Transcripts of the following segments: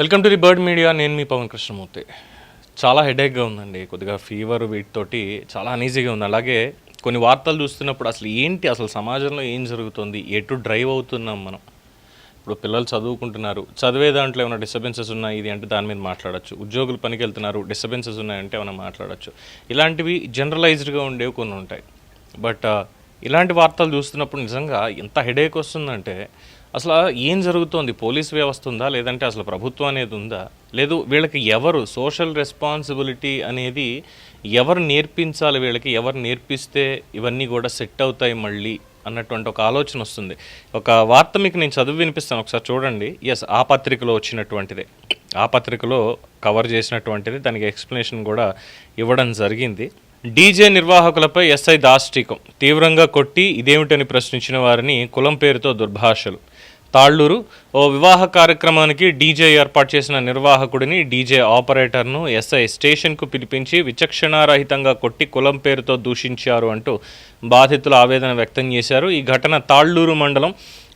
Welcome to the bird media. నేను మీ పవన్ కృష్ణమూర్తి. చాలా హెడేక్గా ఉందండి. కొద్దిగా ఫీవర్ వీటితోటి చాలా అనీజీగా ఉంది. అలాగే కొన్ని వార్తలు చూస్తున్నప్పుడు అసలు ఏంటి అసలు సమాజంలో ఏం జరుగుతుంది ఎటు డ్రైవ్ అవుతున్నాం మనం? ఇప్పుడు పిల్లలు చదువుకుంటున్నారు. చదివే దాంట్లో ఏమైనా డిస్టర్బెన్సెస్ ఉన్నాయి? ఇది అంటే దాని మీద మాట్లాడచ్చు. ఉద్యోగులు పనికి వెళ్తున్నారు డిస్టర్బెన్సెస్ ఉన్నాయంటే ఏమైనా మాట్లాడచ్చు. ఇలాంటివి జనరలైజ్డ్గా ఉండేవి కొన్ని ఉంటాయి. బట్ ఇలాంటి వార్తలు చూస్తున్నప్పుడు నిజంగా ఎంత హెడేక్ వస్తుందంటే అసలు ఏం జరుగుతోంది? పోలీస్ వ్యవస్థ ఉందా? లేదంటే అసలు ప్రభుత్వం అనేది ఉందా? లేదు వీళ్ళకి ఎవరు సోషల్ రెస్పాన్సిబిలిటీ అనేది ఎవరు నేర్పించాలి వీళ్ళకి? ఎవరు నేర్పిస్తే ఇవన్నీ కూడా సెట్ అవుతాయి మళ్ళీ అన్నటువంటి ఒక ఆలోచన వస్తుంది. ఒక వార్త మీకు నేను చదివి వినిపిస్తాను. ఒకసారి చూడండి. ఎస్ ఆ పత్రికలో వచ్చినటువంటిదే. ఆ పత్రికలో కవర్ చేసినటువంటిది. దానికి ఎక్స్ప్లెనేషన్ కూడా ఇవ్వడం జరిగింది. డీజే నిర్వాహకులపై ఎస్ఐ దాష్టికం. తీవ్రంగా కొట్టి ఇదేమిటని ప్రశ్నించిన వారిని కులం పేరుతో దుర్భాషలు. తాళ్ళూరు. ఓ వివాహ కార్యక్రమానికి డీజే ఏర్పాటు చేసిన నిర్వాహకుడిని డీజే ఆపరేటర్ను ఎస్ఐ స్టేషన్కు పిలిపించి విచక్షణారహితంగా కొట్టి కులం పేరుతో దూషించారు అంటూ బాధితులు ఆవేదన వ్యక్తం చేశారు. ఈ ఘటన తాళ్ళూరు మండలం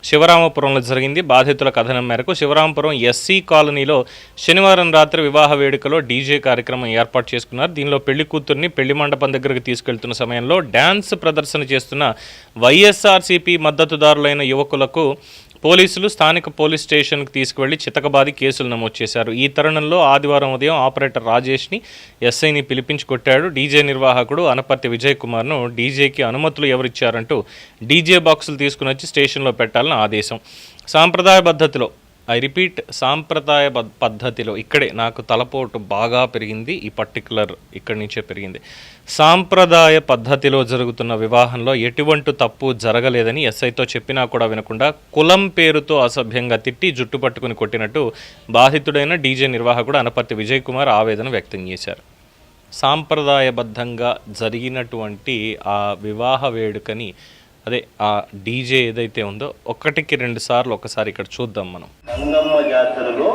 శివరామపురంలో జరిగింది. బాధితుల కథనం మేరకు శివరామపురం ఎస్సీ కాలనీలో శనివారం రాత్రి వివాహ వేడుకలో డీజే కార్యక్రమం ఏర్పాటు చేసుకున్నారు. దీనిలో పెళ్ళి కూతుర్ని పెళ్ళి మండపం దగ్గరకు తీసుకెళ్తున్న సమయంలో డ్యాన్స్ ప్రదర్శన చేస్తున్న వైఎస్ఆర్సీపీ మద్దతుదారులైన యువకులకు పోలీసులు స్థానిక పోలీస్ స్టేషన్కి తీసుకువెళ్ళి చితకబాది కేసులు నమోదు చేశారు. ఈ తరుణంలో ఆదివారం ఉదయం ఆపరేటర్ రాజేష్ని ఎస్ఐని పిలిపించి కొట్టాడు. డీజే నిర్వాహకుడు అనపర్తి విజయ్ కుమార్ను డీజేకి అనుమతులు ఎవరిచ్చారంటూ డీజే బాక్సులు తీసుకుని వచ్చి స్టేషన్లో పెట్టాలని ఆదేశం. సాంప్రదాయ పద్ధతిలో ఐ రిపీట్ సాంప్రదాయ పద్ధతిలో ఇక్కడే నాకు తలపోటు బాగా పెరిగింది ఈ పర్టికులర్ ఇక్కడి నుంచే పెరిగింది. సాంప్రదాయ పద్ధతిలో జరుగుతున్న వివాహంలో ఎటువంటి తప్పు జరగలేదని ఎస్ఐతో చెప్పినా కూడా వినకుండా కులం పేరుతో అసభ్యంగా తిట్టి జుట్టు పట్టుకుని కొట్టినట్టు బాధితుడైన డీజే నిర్వాహకుడు అనపర్తి విజయ్ కుమార్ ఆవేదన వ్యక్తం చేశారు. సాంప్రదాయబద్ధంగా జరిగినటువంటి ఆ వివాహ వేడుకని అదే ఆ డీజే ఏదైతే ఉందో ఒకటికి రెండు సార్లు ఒకసారి ఇక్కడ చూద్దాం మనం. గంగమ్మ జాతరలో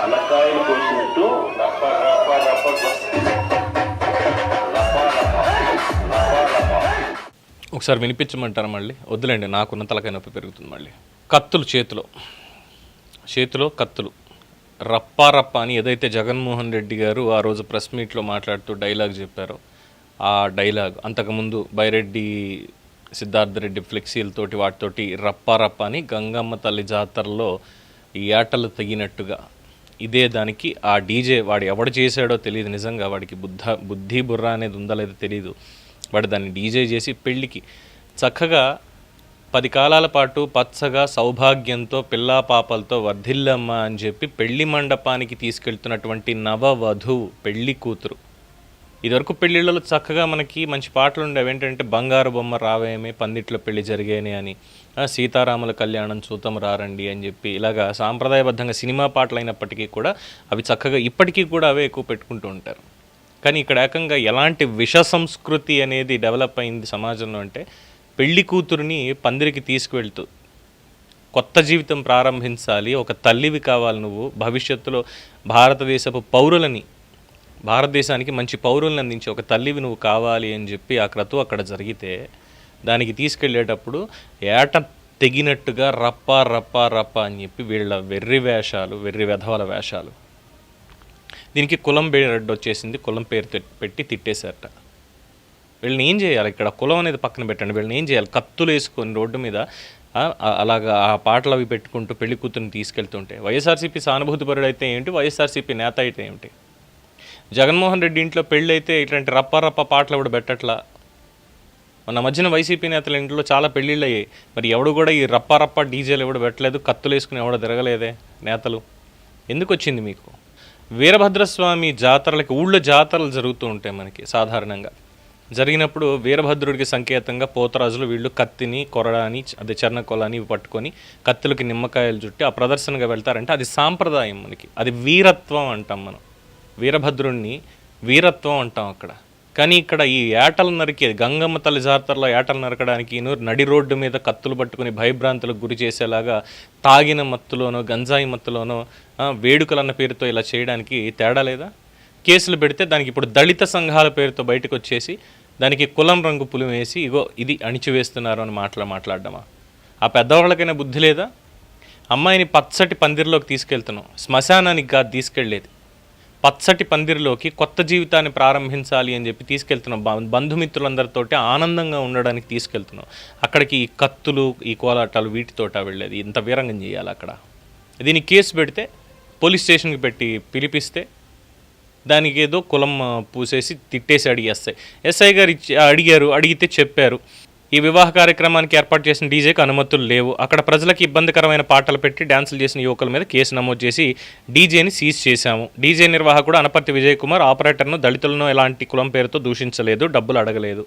తలకాయలు కోసినట్టు రప్ప రప్ప రప్ప. ఒకసారి వినిపించమంటారా మళ్ళీ? వద్దులేండి నాకున్న తలకాయ నొప్పి పెరుగుతుంది మళ్ళీ. కత్తులు చేతిలో. చేతిలో కత్తులు. రప్పా రప్ప అని ఏదైతే జగన్మోహన్ రెడ్డి గారు ఆ రోజు ప్రెస్ మీట్లో మాట్లాడుతూ డైలాగ్ చెప్పారో ఆ డైలాగ్ అంతకుముందు బైరెడ్డి సిద్ధార్థ రెడ్డి ఫ్లెక్సీలతోటి వాటితోటి రప్పారప్ప అని గంగమ్మ తల్లి జాతరలో ఈ ఏటలు తగినట్టుగా ఇదే దానికి ఆ డీజే వాడు ఎవడు చేశాడో తెలియదు నిజంగా. వాడికి బుద్ధ బుద్ధి బుర్ర అనేది ఉందా లేదో తెలియదు వాడు దాన్ని డీజే చేసి పెళ్ళికి చక్కగా పది కాలాల పాటు పచ్చగా సౌభాగ్యంతో పిల్లా పాపలతో వర్ధిల్లమ్మ అని చెప్పి పెళ్ళి మండపానికి తీసుకెళ్తున్నటువంటి నవవధువు పెళ్ళి కూతురు. ఇదివరకు పెళ్ళిళ్ళలో చక్కగా మనకి మంచి పాటలు ఉండేవి. ఏంటంటే బంగారు బొమ్మ రావేమే పందిట్లో పెళ్ళి జరిగేనే అని. సీతారాముల కళ్యాణం చూతం రారండి అని చెప్పి ఇలాగా సాంప్రదాయబద్ధంగా సినిమా పాటలు అయినప్పటికీ కూడా అవి చక్కగా ఇప్పటికీ కూడా అవే ఎక్కువ పెట్టుకుంటూ ఉంటారు. కానీ ఇక్కడ ఏకంగా ఎలాంటి విష సంస్కృతి అనేది డెవలప్ అయింది సమాజంలో అంటే పెళ్ళి కూతురుని పందిరికి తీసుకువెళ్తూ కొత్త జీవితం ప్రారంభించాలి ఒక తల్లివి కావాలి నువ్వు భవిష్యత్తులో భారతదేశపు పౌరులని భారతదేశానికి మంచి పౌరులను అందించే ఒక తల్లివి నువ్వు కావాలి అని చెప్పి ఆ క్రతువు అక్కడ జరిగితే దానికి తీసుకెళ్ళేటప్పుడు ఏట తెగినట్టుగా రప్ప రప్ప రప్ప అని చెప్పి వీళ్ళ వెర్రి వేషాలు వెర్రి వెధవల వేషాలు. దీనికి కులం పేరు వచ్చేసింది కులం పేరు పెట్టి తిట్టేశారట. వీళ్ళని ఏం చేయాలి ఇక్కడ? కులం అనేది పక్కన పెట్టండి. వీళ్ళని ఏం చేయాలి? కత్తులు వేసుకొని రోడ్డు మీద అలాగా ఆ పాటలు అవి పెట్టుకుంటూ పెళ్ళి కూతురుని తీసుకెళ్తుంటే వైఎస్ఆర్సీపీ సానుభూతిపరుడు అయితే ఏంటి? వైఎస్ఆర్సీపీ నేత అయితే ఏమిటి జగన్మోహన్ రెడ్డి ఇంట్లో పెళ్ళైతే ఇట్లాంటి రప్ప రప్ప పాటలు కూడా పెట్టట్లా? మన మధ్యన వైసీపీ నేతల ఇంట్లో చాలా పెళ్ళిళ్ళు అయ్యాయి మరి ఎవడు కూడా ఈ రప్ప రప్ప డీజేలు ఎవడు పెట్టలేదు? కత్తులు వేసుకుని ఎవడో తిరగలేదే నేతలు? ఎందుకు వచ్చింది మీకు? వీరభద్రస్వామి జాతరలకి ఊళ్ళో జాతరలు జరుగుతూ ఉంటాయి మనకి సాధారణంగా. జరిగినప్పుడు వీరభద్రుడికి సంకేతంగా పోతరాజులు వీళ్ళు కత్తిని కొరడాని అదే చర్ణకొలని పట్టుకొని కత్తులకి నిమ్మకాయలు చుట్టి ఆ ప్రదర్శనగా వెళ్తారంటే అది సాంప్రదాయం మనకి. అది వీరత్వం అంటాం మనం. వీరభద్రుణ్ణి వీరత్వం అంటాం అక్కడ. కానీ ఇక్కడ ఈ ఏటలు నరికే గంగమ్మ తల్లి జాతరలో ఏటలు నరకడానికి నడి రోడ్డు మీద కత్తులు పట్టుకుని భయభ్రాంతులకు గురి చేసేలాగా తాగిన మత్తులోనో గంజాయి మత్తులోనో వేడుకలన్న పేరుతో ఇలా చేయడానికి తేడా లేదా? కేసులు పెడితే దానికి ఇప్పుడు దళిత సంఘాల పేరుతో బయటకు వచ్చేసి దానికి కులం రంగు పులి వేసి ఇగో ఇది అణిచివేస్తున్నారు అని మాటలు మాట్లాడడమా? ఆ పెద్దవాళ్ళకైనా బుద్ధి లేదా? అమ్మాయిని పచ్చటి పందిరిలోకి తీసుకెళ్తున్నాం. శ్మశానానికి కాదు తీసుకెళ్ళేది పచ్చటి పందిరిలోకి కొత్త జీవితాన్ని ప్రారంభించాలి అని చెప్పి తీసుకెళ్తున్నాం బ- బంధుమిత్రులందరితోటి ఆనందంగా ఉండడానికి తీసుకెళ్తున్నాం. అక్కడికి ఈ కత్తులు ఈ కోలాటాలు వీటితోట వెళ్ళేది. ఇంత వీరంగం చేయాలి అక్కడ. దీని కేసు పెడితే పోలీస్ స్టేషన్కి పెట్టి పిలిపిస్తే దానికి ఏదో కులం పూసేసి తిట్టేసి అడిగేస్తాయి. ఎస్ఐ ఎస్ఐ గారు ఇచ్చి అడిగారు అడిగితే చెప్పారు. ఈ వివాహ కార్యక్రమానికి ఏర్పాటు చేసిన డీజేకి అనుమతులు లేవు. అక్కడ ప్రజలకు ఇబ్బందికరమైన పాటలు పెట్టి డ్యాన్సులు చేసిన యువకుల మీద కేసు నమోదు చేసి డీజేని సీజ్ చేశాము. డీజే నిర్వాహకుడు అనపర్తి విజయ్ కుమార్ ఆపరేటర్ను దళితులను ఎలాంటి కులం పేరుతో దూషించలేదు డబ్బులు అడగలేదు.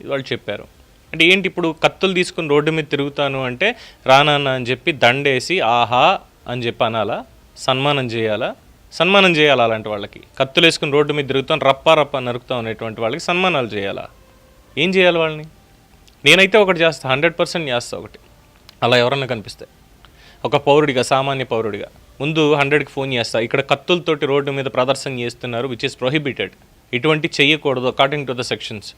ఇది వాళ్ళు చెప్పారు. అంటే ఏంటి ఇప్పుడు కత్తులు తీసుకుని రోడ్డు మీద తిరుగుతాను అంటే రానాన్న అని చెప్పి దండేసి ఆహా అని చెప్పి అనాలా? సన్మానం చేయాలా? సన్మానం చేయాలా అలాంటి వాళ్ళకి? కత్తులు వేసుకుని రోడ్డు మీద తిరుగుతాం రప్పా రప్ప నరుకుతాం అనేటువంటి వాళ్ళకి సన్మానాలు చేయాలా? ఏం చేయాలి వాళ్ళని? నేనైతే ఒకటి చేస్తా హండ్రెడ్ పర్సెంట్ చేస్తా ఒకటి. అలా ఎవరన్నా కనిపిస్తే. ఒక పౌరుడిగా సామాన్య పౌరుడిగా. ముందు హండ్రెడ్కి ఫోన్ చేస్తా. ఇక్కడ కత్తులతోటి రోడ్డు మీద ప్రదర్శన చేస్తున్నారు విచ్ ఇస్ ప్రొహిబిటెడ్ ఇటువంటి చెయ్యకూడదు అకార్డింగ్ టు ద సెక్షన్స్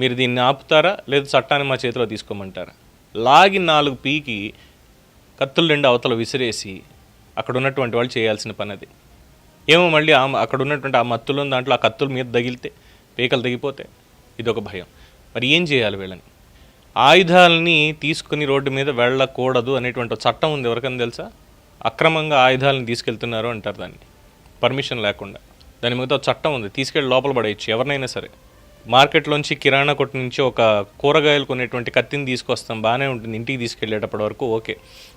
మీరు దీన్ని ఆపుతారా లేదా చట్టాన్ని మా చేతిలో తీసుకోమంటారా? లాగి నాలుగు పీకి కత్తులు రెండు అవతల విసిరేసి అక్కడ ఉన్నటువంటి వాళ్ళు చేయాల్సిన పని అది. ఏమో మళ్ళీ ఆ అక్కడ ఉన్నటువంటి ఆ మత్తులు దాంట్లో ఆ కత్తుల మీద తగిలితే పీకలు తగిపోతే ఇది ఒక భయం. మరి ఏం చేయాలి వీళ్ళని? ఆయుధాలని తీసుకుని రోడ్డు మీద వెళ్ళకూడదు అనేటువంటి చట్టం ఉంది. ఎవరికైనా తెలుసా? అక్రమంగా ఆయుధాలను తీసుకెళ్తున్నారు అంటారు దాన్ని. పర్మిషన్ లేకుండా. దాని మీద చట్టం ఉంది. తీసుకెళ్ళి లోపల పడేయచ్చు. ఎవరినైనా సరే. మార్కెట్లోంచి కిరాణా కొట్టు నుంచి ఒక కూరగాయలు కొనేటువంటి కత్తిని తీసుకొస్తాం. బాగానే ఉంటుంది. ఇంటికి తీసుకెళ్ళేటప్పటి వరకు ఓకే.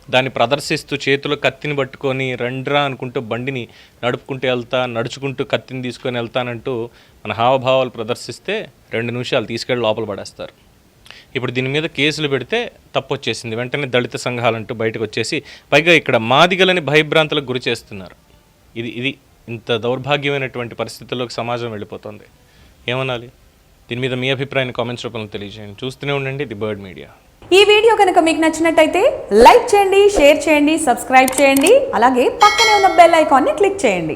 దాన్ని ప్రదర్శిస్తూ చేతిలో కత్తిని పట్టుకొని రండ్రా అనుకుంటూ బండిని నడుపుకుంటూ వెళ్తా నడుచుకుంటూ కత్తిని తీసుకొని వెళ్తానంటూ మన హావభావాలు ప్రదర్శిస్తే రెండు నిమిషాలు తీసుకెళ్ళి లోపల పడేస్తారు. ఇప్పుడు దీని మీద కేసులు పెడితే తప్పు వచ్చేసింది వెంటనే దళిత సంఘాలంటూ బయటకు వచ్చేసి పైగా ఇక్కడ మాదిగలని భయభ్రాంతులకు గురి చేస్తున్నారు. ఇది ఇది ఇంత దౌర్భాగ్యమైనటువంటి పరిస్థితుల్లోకి సమాజం వెళ్ళిపోతుంది. ఏమనాలి? దీని మీద మీ అభిప్రాయాన్ని కామెంట్స్ రూపంలో తెలియజేయండి. చూస్తూనే ఉండండి ది బర్డ్ మీడియా. ఈ వీడియో కనుక మీకు నచ్చినట్టయితే లైక్ చేయండి షేర్ చేయండి సబ్స్క్రైబ్ చేయండి అలాగే పక్కనే ఉన్న బెల్ ఐకాన్ని క్లిక్ చేయండి.